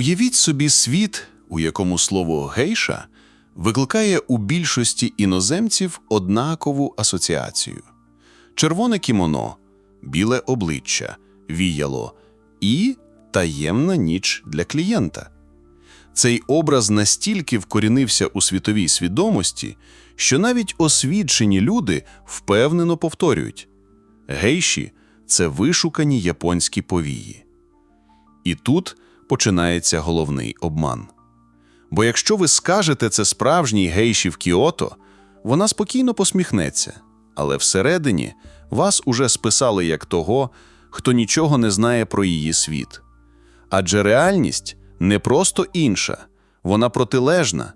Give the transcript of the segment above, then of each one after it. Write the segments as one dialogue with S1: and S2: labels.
S1: Уявіть собі світ, у якому слово гейша викликає у більшості іноземців однакову асоціацію: червоне кімоно, біле обличчя, віяло і таємна ніч для клієнта. Цей образ настільки вкорінився у світовій свідомості, що навіть освічені люди впевнено повторюють: гейші це вишукані японські повії. І тут починається головний обман. Бо якщо ви скажете це справжній гейші в Кіото, вона спокійно посміхнеться, але всередині вас уже списали як того, хто нічого не знає про її світ. Адже реальність не просто інша, вона протилежна.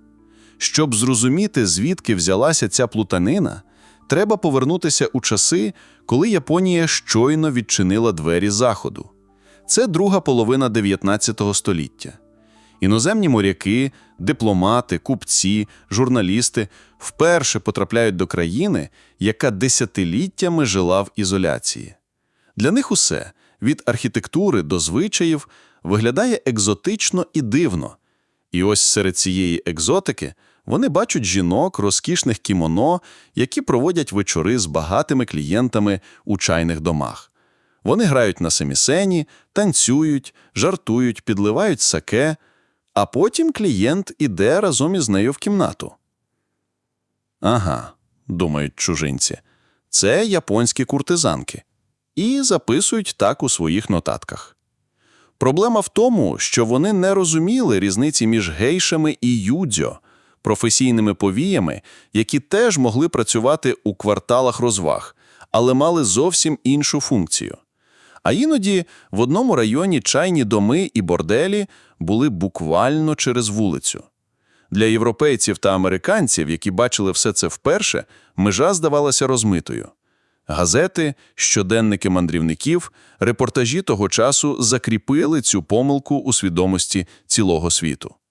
S1: Щоб зрозуміти, звідки взялася ця плутанина, треба повернутися у часи, коли Японія щойно відчинила двері Заходу. Це друга половина 19 століття. Іноземні моряки, дипломати, купці, журналісти вперше потрапляють до країни, яка десятиліттями жила в ізоляції. Для них усе від архітектури до звичаїв виглядає екзотично і дивно. І ось серед цієї екзотики вони бачать жінок, розкішних кімоно, які проводять вечори з багатими клієнтами у чайних домах. Вони грають на семісені, танцюють, жартують, підливають саке, а потім клієнт іде разом із нею в кімнату. Ага, думають чужинці, це японські куртизанки. І записують так у своїх нотатках. Проблема в тому, що вони не розуміли різниці між гейшами і юдзьо, професійними повіями, які теж могли працювати у кварталах розваг, але мали зовсім іншу функцію. А іноді в одному районі чайні доми і борделі були буквально через вулицю. Для європейців та американців, які бачили все це вперше, межа здавалася розмитою. Газети, щоденники мандрівників, репортажі того часу закріпили цю помилку у свідомості цілого світу.